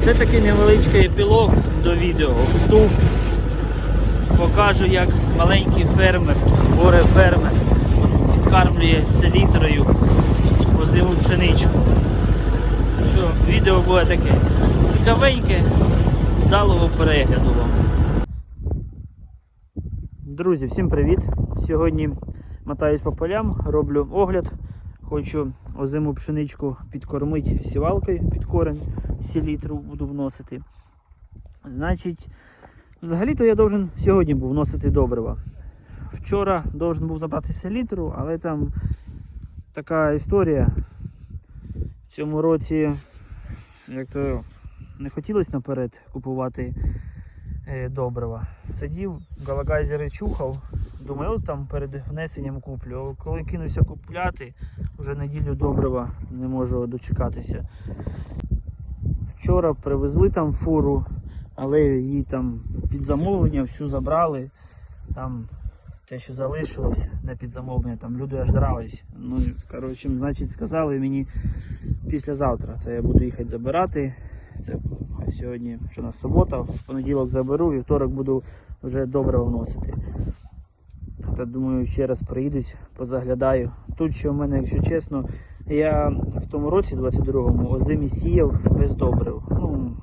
Це такий невеличкий епілог до відео. Вступ. Покажу, як маленький фермер, горе фермер, підкармлює селітрою озиму пшеничку. Що, відео буде таке цікавеньке, вдалого перегляду вам. Друзі, всім привіт! Сьогодні мотаюсь по полям, роблю огляд. Хочу озиму пшеничку підкормити сівалкою під корень, селітру буду вносити. Значить, взагалі-то я должен сьогодні був вносити добрива. Вчора должен був забрати селітру, але там така історія. В цьому році як то не хотілося наперед купувати е, добрива. Сидів, галагайзери чухав, думаю, от там перед внесенням куплю. Коли кинувся купляти, вже неділю добрива не можу дочекатися. Вчора привезли там фуру, але її там під замовлення всю забрали. Там те, що залишилось не під замовлення, там люди аж дрались. Ну, коротше, значить, сказали мені післязавтра. Це я буду їхати забирати. Це сьогодні, що у нас субота, в понеділок заберу, вівторок буду вже добре вносити. Та думаю, ще раз приїдусь, позаглядаю. Тут що в мене, якщо чесно, я в тому році, 22-му, озимі сіяв без добрив. Ну,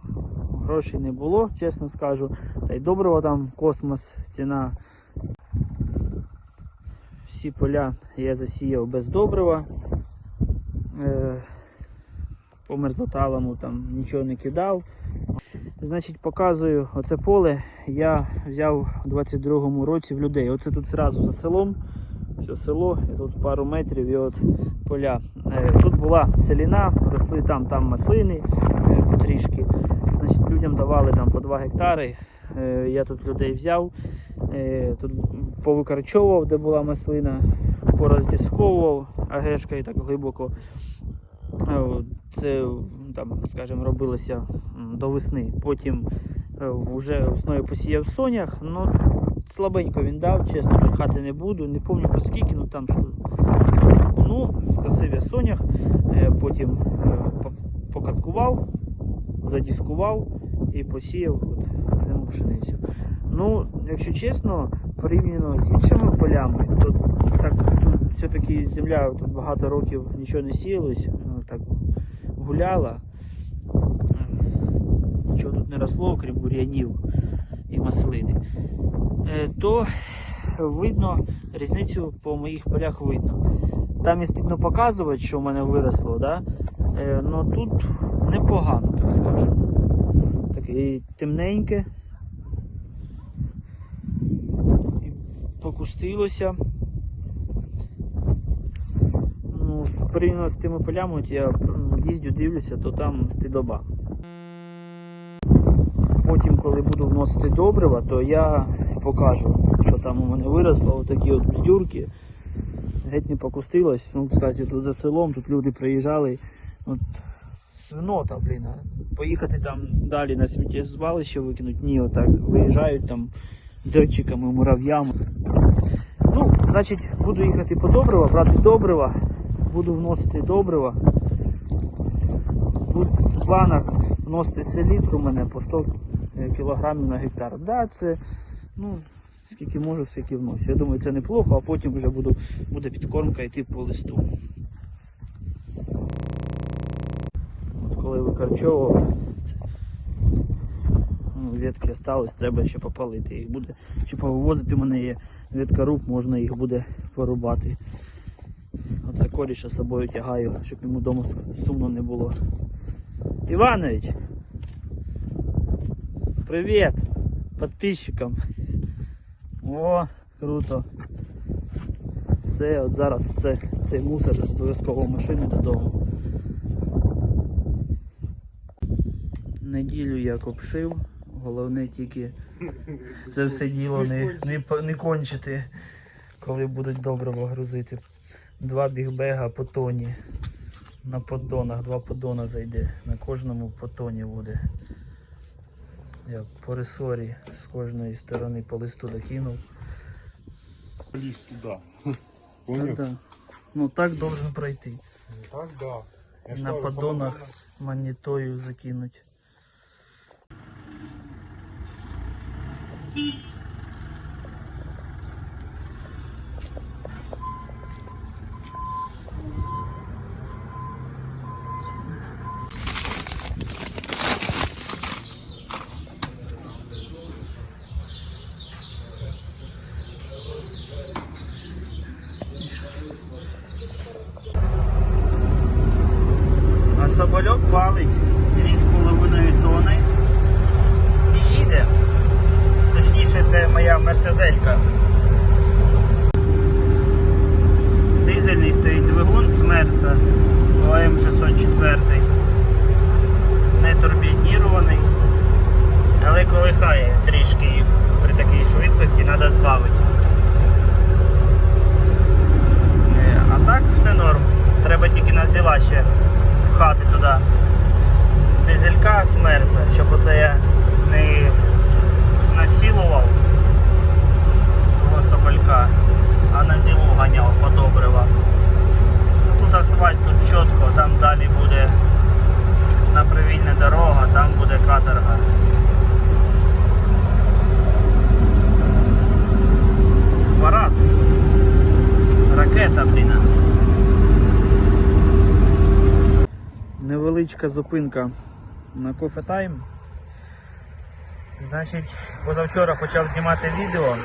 грошей не було, чесно скажу. Та й добрива там космос, ціна. Всі поля я засіяв без добрива. Е, по мерзоталому там нічого не кидав. Значить, показую оце поле я взяв у 22-му році в людей. Оце тут зразу за селом. Все село, і тут пару метрів і от поля. Е, Тут була селіна, росли там, там маслини е, потрішки. Значить, людям давали там по 2 гектари. Е, Я тут людей взяв, тут повикорчовував, де була маслина, пороздісковував агешкою так глибоко. Це там, скажімо, робилося до весни. Потім е, вже весною посіяв сонях, ну слабенько він дав, чесно, брехати не буду, не пам'ятаю по скільки, ну там що. Ну, скосив я сонях, е, потім е, покаткував, задіскував і посіяв от, зиму пшеницю. Ну, якщо чесно, порівняно з іншими полями, то так тут все-таки земля тут багато років нічого не сіялось, так гуляла. Нічого тут не росло, окрім бур'янів і маслини. Е, То видно, різницю по моїх полях видно. Там і стидно показувати, що в мене виросло, да? Е, но тут непогано, так скажемо. Таке темненьке. Покустилося. Ну, порівняно з тими полями, от я м, їздю, дивлюся, то там стидоба. Потім, коли буду вносити добрива, то я покажу, що там у мене виросло, отакі от бздюрки. Геть не покустилось. Ну, кстати, тут за селом, тут люди приїжджали. От, свинота, блін. Поїхати там далі на сміттєзвалище викинуть. Ні, отак виїжджають там дьотчиками, мурав'ями. Ну, значить, буду їхати по добрива, брати добрива, буду вносити добрива. Тут в планах вносити селітру у мене по 100 кілограмів на гектар. Да, це ну, скільки можу, скільки вношу. Я думаю, це неплохо, а потім вже буду, буде підкормка йти по листу. От коли викорчовував, ну, ветки треба ще попалити. Їх буде, ще повивозити у мене є веткоруб, можна їх буде порубати. Оце коріша з собою тягаю, щоб йому вдома сумно не було. Иванович, привет подписчикам. О, круто. Все, от зараз це, цей мусор обов'язково машину додому. Неділю я копшив, головне тільки це все діло не, не, не кончити, коли будуть добриво грузити. Два бігбега по тоні. На поддонах, два поддона зайде. На кожному по тоні буде. Я по ресорі з кожної сторони по листу докинув. Ліс туди. Так. Ну так должен пройти. Так, да. Я На кажу, поддонах манітою закинуть. Невеличка зупинка на кофе тайм. Значить, позавчора почав знімати відео.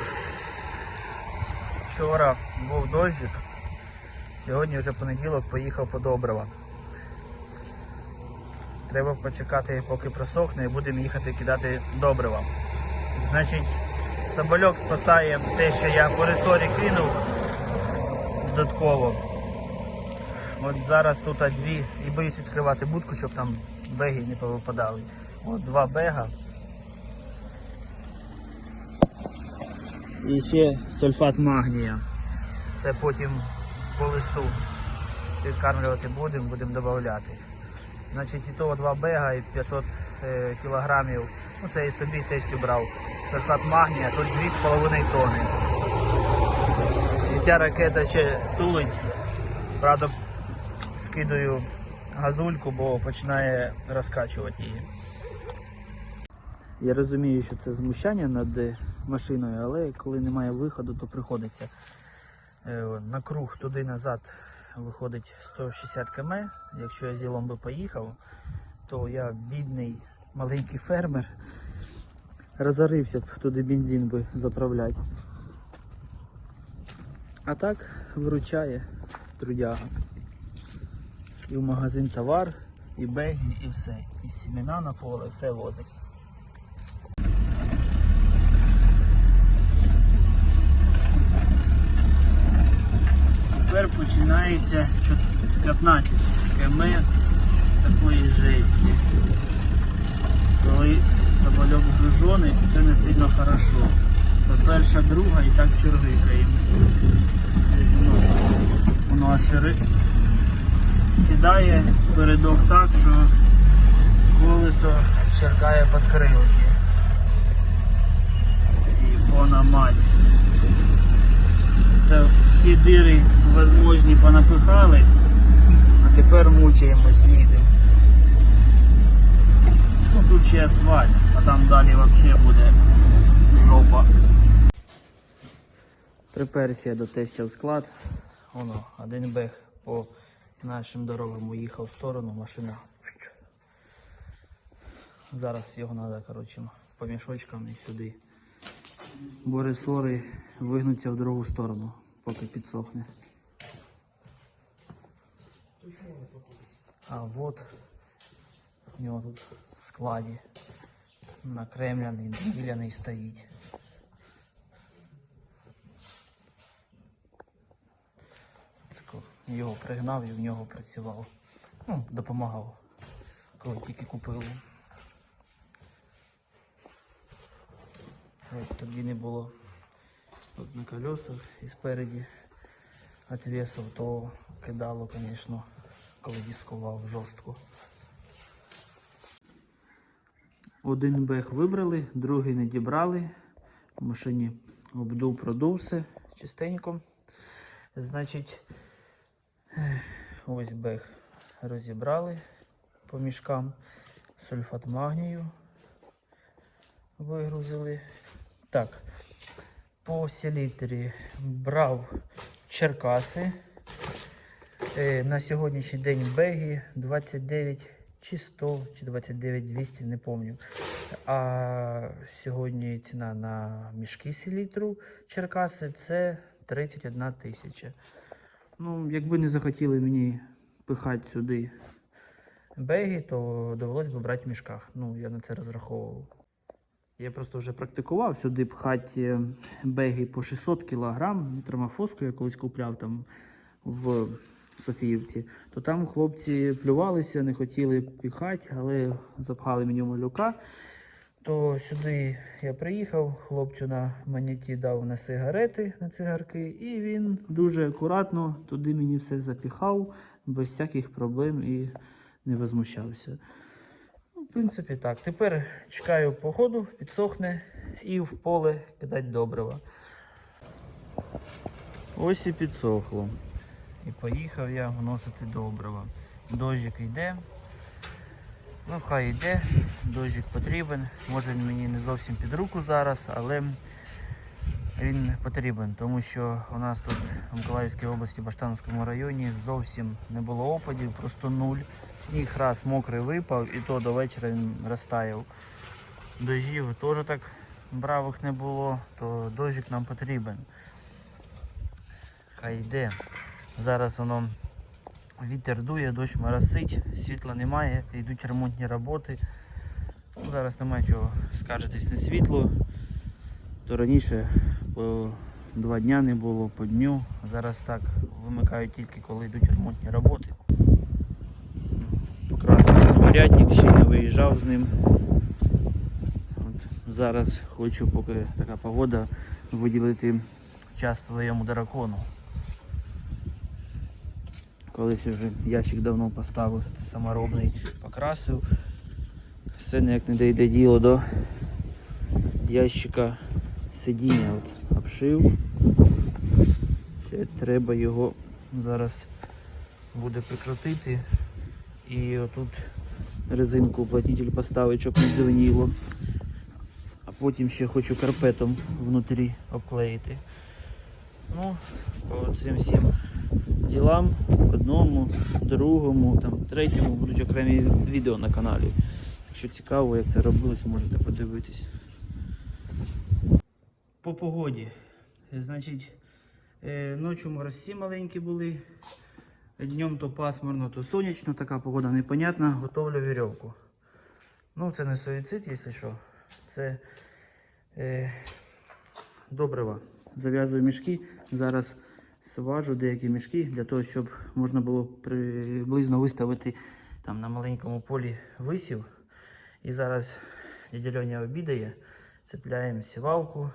Вчора був дощик. Сьогодні вже понеділок поїхав по добрива. Треба почекати, поки просохне, і будемо їхати кидати добрива. Значить, собольок спасає те, що я по ресорі кинув додатково. От зараз тут дві, і боюсь відкривати будку, щоб там беги не повипадали. От два бега. І ще сульфат магнія. Це потім по листу підкармлювати будемо, будемо додати. Значить, і того два бега і 500 е, кілограмів. Ну це і собі теськи брав. Сульфат магнія, тут 2,5 тони. І ця ракета ще тулить. Правда, скидаю газульку, бо починає розкачувати її. Я розумію, що це змущання над машиною, але коли немає виходу, то приходиться. Е, На круг туди-назад виходить 160 км. Якщо я зілом би поїхав, то я бідний маленький фермер розорився б туди бензин би заправляти. А так виручає трудяга. І в магазин товар, і беги, і все. І сімена на поле, все возить. Тепер починається 15 км такої жесті. Коли самольот гружений, то це не сильно хорошо. Це перша, друга і так чергикає. Воно аж сідає передок так, що колесо черкає підкрилки. І вона мать. Це всі дири возможні понапихали, а тепер мучаємось їдемо. Ну тут ще асфальт, а там далі взагалі буде жопа. Приперся до тестів склад. Воно, один бег по нашим дорогам уїхав в сторону, машина. Зараз його треба, коротше, по мішочкам і сюди. Бо ресори вигнуться в другу сторону, поки підсохне. А от у нього тут в складі накремляний, біляний стоїть. Його пригнав і в нього працював. Ну, допомагав, коли тільки купив. От тоді не було от на колесах і спереді отвесов, то кидало, звісно, коли дискував жорстко. Один бег вибрали, другий не дібрали. В машині обдув, продув все чистенько. Значить, ось бег розібрали по мішкам. Сульфат магнію вигрузили. Так. По селітрі брав Черкаси. Е, на сьогоднішній день бегі 29 чи 100, чи 29 200, не пам'ятаю. А сьогодні ціна на мішки селітру Черкаси це 31 тисяча. Ну, якби не захотіли мені пихати сюди беги, то довелось би брати в мішках. Ну, я на це розраховував. Я просто вже практикував сюди пхати е, беги по 600 кг, метромофоску я колись купляв там в Софіївці, то там хлопці плювалися, не хотіли піхати, але запхали мені малюка. То сюди я приїхав, хлопцю на монеті дав на сигарети, на цигарки, і він дуже акуратно туди мені все запіхав, без всяких проблем і не возмущався. Ну, в принципі, так. Тепер чекаю погоду, підсохне і в поле кидати добрива. Ось і підсохло. І поїхав я вносити добрива. Дощик йде. Ну, хай йде, дощик потрібен. Може він мені не зовсім під руку зараз, але він потрібен, тому що у нас тут в Миколаївській області, Баштанському районі зовсім не було опадів, просто нуль. Сніг раз мокрий випав і то до вечора він розтаяв. Дождів теж так бравих не було, то дощик нам потрібен. Хай йде. Зараз воно вітер дує, дощ моросить, світла немає, йдуть ремонтні роботи. Ну, зараз немає чого скаржитись на світло. То раніше по два дня не було, по дню. Зараз так вимикають тільки коли йдуть ремонтні роботи. Покрасив курятник, ще не виїжджав з ним. От зараз хочу, поки така погода, виділити час своєму дракону. Колись вже ящик давно поставив, це саморобний, покрасив. Все ніяк не дійде діло до ящика сидіння от, обшив. Ще треба його зараз буде прикрутити і отут резинку уплотнитель поставити, щоб не дзвеніло. А потім ще хочу карпетом внутрі обклеїти. Ну, по цим всім ділам, одному, другому, там, третьому будуть окремі відео на каналі. Якщо цікаво, як це робилось, можете подивитись. По погоді. Значить, е, ночі морозці маленькі були. Днем то пасмурно, то сонячно, така погода непонятна. Готовлю вірьовку. Ну, це не суїцид, якщо що. Це е, добрива. Зав'язую мішки. Зараз сважу деякі мішки для того, щоб можна було приблизно виставити там на маленькому полі висів. І зараз дядя Льоня обідає, цепляємо сівалку,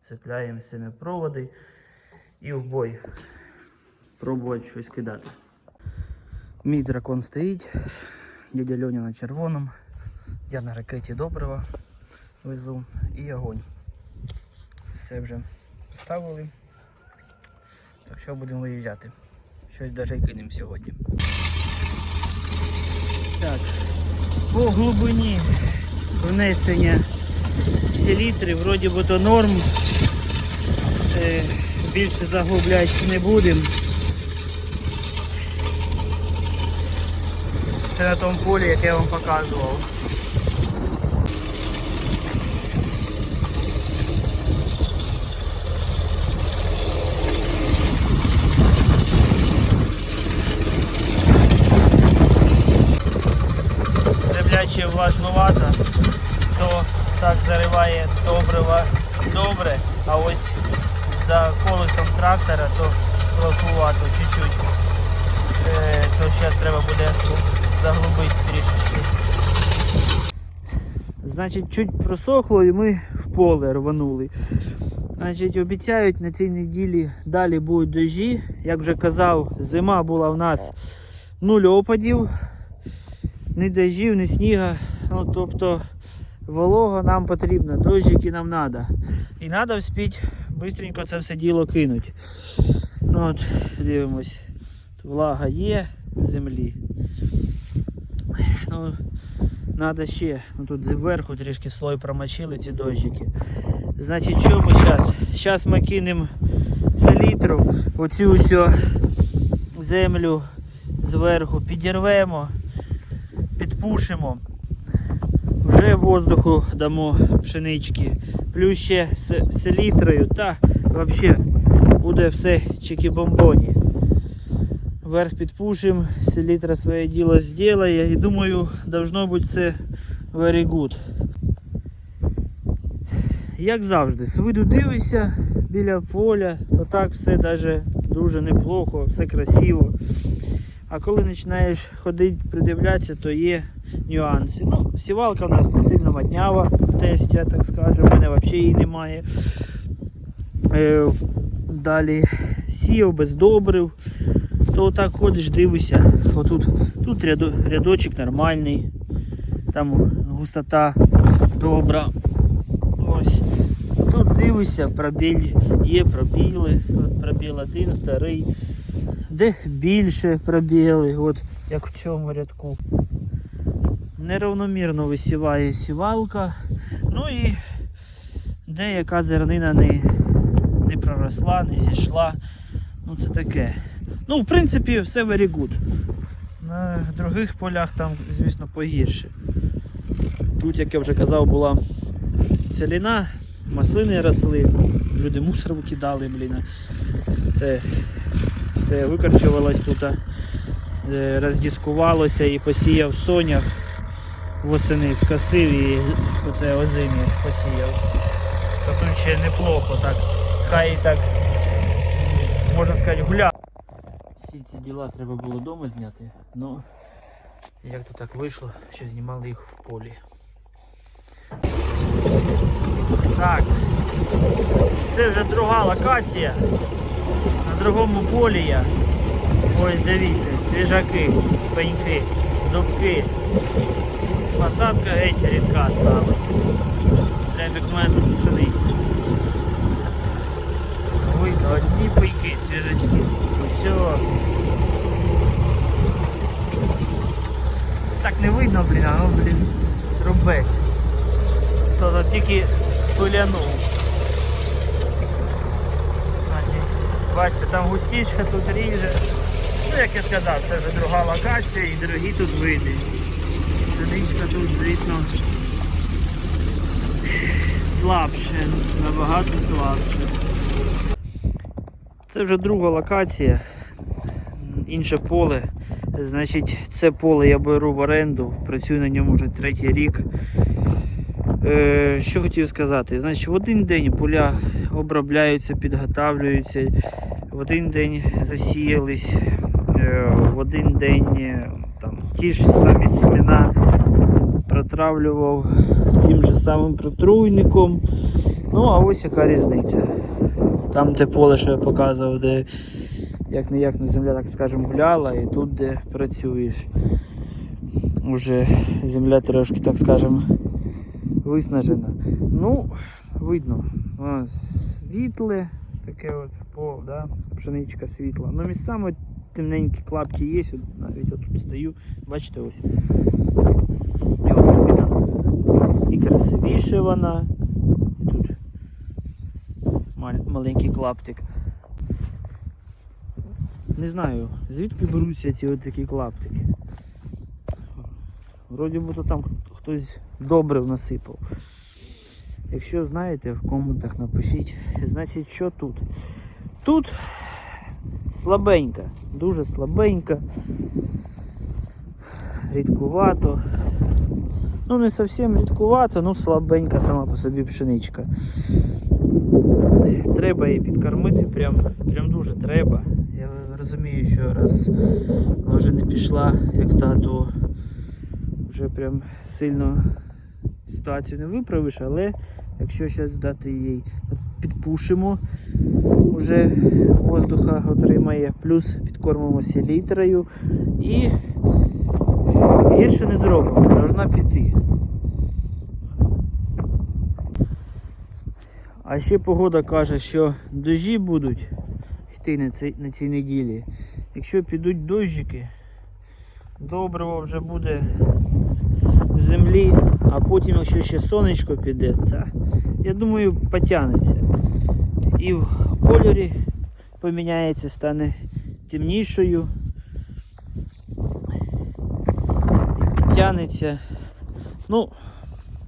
цепляємо семипроводи і в бой. Пробувати щось кидати. Мій дракон стоїть, дядя Льоня на червоному, я на ракеті добрива везу і огонь. Все вже поставили. Так що будемо виїжджати. Щось й кинемо сьогодні. Так, по глибині внесення селітри, вроді би то норм. Е, більше заглубляти не будемо. Це на тому полі, яке я вам показував. Земляче влажнувато, то так зариває добрива добре, а ось за колесом трактора то плохувато чуть-чуть. Е, то зараз треба буде заглубити трішечки. Значить, чуть просохло і ми в поле рванули. Значить, обіцяють на цій неділі далі будуть дощі. Як вже казав, зима була в нас нуль опадів, ні дощів, ні сніга. Ну, тобто волога нам потрібна, дощики нам треба. І треба вспіть швидко це все діло кинуть. Ну, от, дивимось. Влага є в землі. Ну, треба ще. Ну, тут зверху трішки слой промочили ці дощики. Значить, що ми зараз? Зараз ми кинемо селітру, оцю всю землю зверху підірвемо, підпушимо. Вже воздуху дамо пшенички. Плюс ще з селітрою та взагалі буде все чики-бомбоні. Вверх підпушимо, селітра своє діло зробить і думаю, должно бути все very good. Як завжди, з виду дивишся біля поля, то так все даже дуже неплохо, все красиво. А коли починаєш ходити, придивлятися, то є нюанси. Ну, сівалка в нас не сильно моднява в тесті, так скажемо, в мене взагалі її немає. Е, далі сіяв без добрив, то отак ходиш, дивишся. Отут, тут рядо, рядочок нормальний, там густота добра. Ось. Тут дивишся, пробіль, є пробіли, пробіл один, вторий, де більше пробіли, от як в цьому рядку. Неравномірно висіває сівалка. Ну і деяка зернина не, не проросла, не зійшла. Ну це таке. Ну, в принципі, все very good. На других полях там, звісно, погірше. Тут, як я вже казав, була целіна, маслини росли, люди мусор викидали, блін. Це все викорчувалось тут, е, роздіскувалося і посіяв сонях восени, скосив і оце озимі посіяв. То тут ще неплохо так. Хай так, можна сказати, гуляв. Всі ці діла треба було вдома зняти, ну як то так вийшло, що знімали їх в полі. Так, це вже друга локація. Другому полі я. Ось дивіться, свіжаки, пеньки, дубки. Посадка геть рідка стала. Мене тут пшениці. Видно, одні пеньки, свіжачки. Все. Так не видно, блін, а ну, блін, рубець. То то тільки пилянув. Значить, бачите, там густішка, тут ріже. Ну, як я сказав, це вже друга локація і дорогі тут види. Пшеничка тут, звісно, слабше, набагато слабше. Це вже друга локація, інше поле. Значить, це поле я беру в оренду, працюю на ньому вже третій рік. Е, що хотів сказати? Значить, в один день поля обробляються, підготавлюються, в один день засіялись, е, в один день е, там, ті ж самі семена протравлював тим же самим протруйником. Ну, а ось яка різниця. Там, де поле, що я показував, де як не як не земля, так скажемо, гуляла, і тут, де працюєш. Уже земля трошки, так скажемо, виснажена. Ну, видно, світле, таке от пол, да? пшеничка світла. Ну, місцями темненькі клапки є, от навіть отут стою, бачите ось. І от красивіше вона. І тут маленький клаптик. Не знаю, звідки беруться ці от такі клаптики. Вроді би то там хтось добрив насипав. Якщо знаєте, в коментах напишіть. Значить, що тут? Тут слабенька, дуже слабенька, рідкувато. Ну, не зовсім рідкувато, ну слабенька сама по собі пшеничка. Треба її підкормити, прям, прям дуже треба. Я розумію, що раз вона вже не пішла, як та, то вже прям сильно ситуацію не виправиш, але якщо зараз дати їй підпушимо, вже воздуха отримає, плюс підкормимо селітрою і гірше не зробимо, должна піти. А ще погода каже, що дощі будуть йти на цій, на цій неділі. Якщо підуть дощики, добриво вже буде в землі А потім, якщо ще сонечко піде, та, я думаю, потягнеться. І в кольорі поміняється, стане темнішою. І підтягнеться. Ну,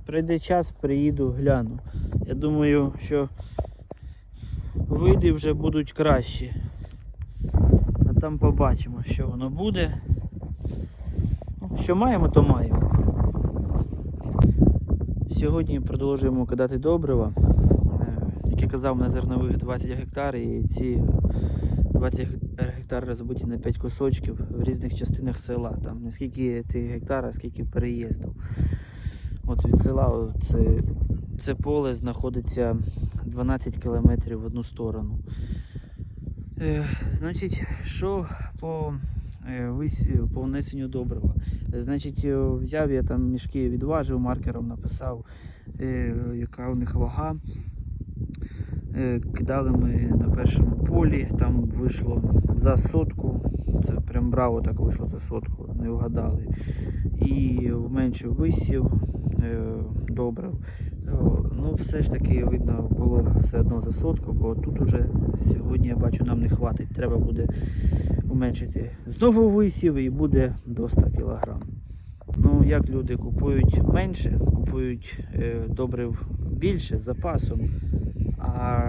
прийде час, приїду, гляну. Я думаю, що види вже будуть кращі. А там побачимо, що воно буде. Ну, Що маємо, то маємо. Сьогодні продовжуємо кидати добрива. Е, Як я казав, на зернових 20 гектар і ці 20 гектар розбиті на 5 кусочків в різних частинах села. Там скільки гектар, а скільки переїздів. От від села це, це поле знаходиться 12 кілометрів в одну сторону. Е, значить, що по, по внесенню добрива? Значить, е, взяв я там мішки, відважив, маркером написав, е, яка у них вага. Е, Кидали ми на першому полі, там вийшло за сотку. Це прям браво так вийшло за сотку, не вгадали. І менше висів, е, добре. Ну, все ж таки, видно, було все одно за сотку, бо тут уже сьогодні я бачу нам не хватить. Треба буде уменшити знову висів і буде до 100 кг. Ну, як люди купують менше, купують е, добрив більше з запасом. А,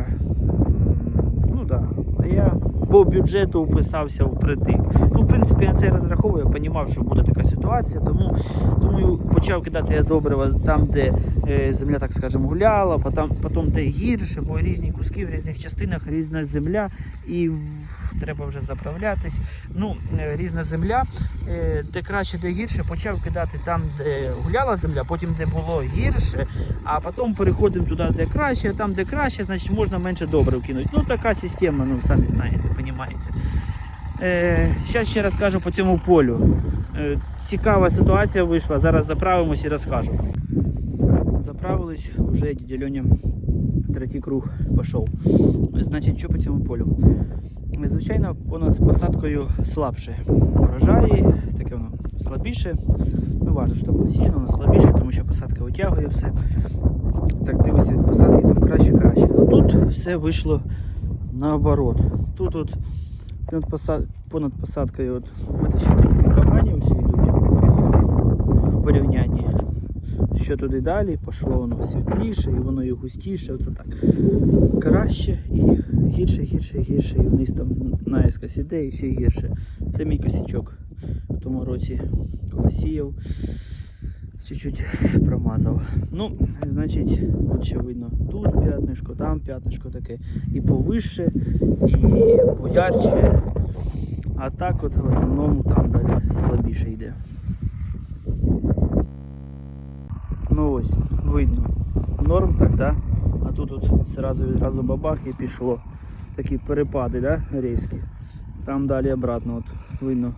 ну да, я по бюджету вписався впритик. Ну, в принципі, я це розраховую, я розумів, що буде така ситуація, тому думаю, почав кидати я добрива там, де е, земля, так скажемо, гуляла, потім, потім де гірше, бо різні куски в різних частинах, різна земля, і треба вже заправлятись. Ну, е, різна земля, е, де краще, де гірше, почав кидати там, де гуляла земля, потім де було гірше, а потім переходимо туди, де краще, а там, де краще, значить можна менше добрив кинути. Ну, така система, ну самі знаєте, розумієте. Е, Зараз ще розкажу по цьому полю. Е, цікава ситуація вийшла. Зараз заправимось і розкажу. Заправились, вже дядя Льоня третій круг пішов. Значить, що по цьому полю? Звичайно, понад посадкою слабше. Врожаї, таке воно слабіше. Ну, важно, що посіяно, воно слабіше, тому що посадка витягує все. Так дивися від посадки, там краще краще. Ну тут все вийшло наоборот. Тут от понад, посад... понад посадкою от витащі такі погані всі йдуть в порівнянні. Що туди далі, пішло воно світліше, і воно і густіше. Оце так. Краще і гірше, гірше, гірше. І вниз там наїскось іде і ще гірше. Це мій косячок. В тому році, коли сіяв, чуть-чуть промазав. Ну, значить, от що видно, тут п'ятнишко, там п'ятнишко таке. І повище, і поярче. А так от в основному там далі слабіше йде. Ну ось, видно. Норм так, да? А тут от зразу відразу бабах і пішло. Такі перепади, да? різкі. Там далі обратно, от видно,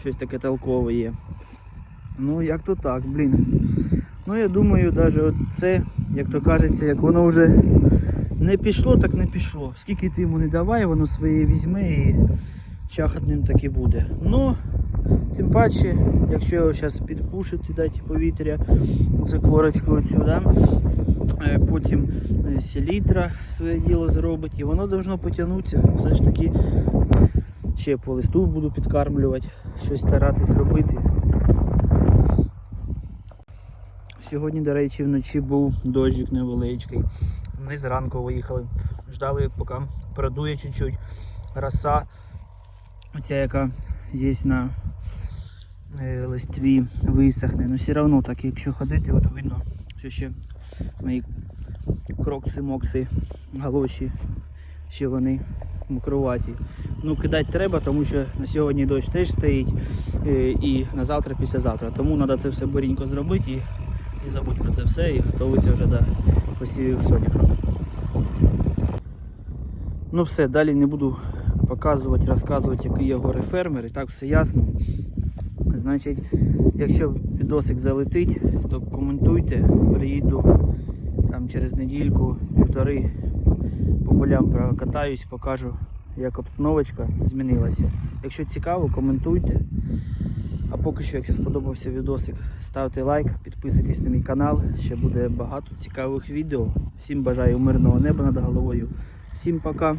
щось таке толкове є. Ну, як то так, блін. Ну я думаю, навіть це, як то кажеться, як воно вже не пішло, так не пішло. Скільки ти йому не давай, воно своє візьме і чахатним так і буде. Ну, тим паче, якщо його зараз підпушити, дати повітря, це корочку отсюди, е, потім е, селітра своє діло зробить і воно должно потягнутися. Все ж таки ще по листу буду підкармлювати, щось старатись робити. Сьогодні, до речі, вночі був дощик невеличкий. Ми зранку виїхали. Ждали, поки продує чуть-чуть. Роса, оця яка є на листві, висохне. Ну все одно так, якщо ходити, от видно, що ще мої крокси-мокси, галоші, ще вони мокроваті. Ну, кидати треба, тому що на сьогодні дощ теж стоїть е, і на завтра, післязавтра. Тому треба це все борінько зробити і, і забудь про це все і готуватися вже до посівів соняха. Ну все, далі не буду показувати, розказувати, який я горе фермер, і так все ясно. Значить, якщо відосик залетить, то коментуйте, приїду там через недільку, півтори по полям прокатаюсь, покажу, як обстановочка змінилася. Якщо цікаво, коментуйте. А поки що, якщо сподобався відосик, ставте лайк, підписуйтесь на мій канал. Ще буде багато цікавих відео. Всім бажаю мирного неба над головою. Всім пока.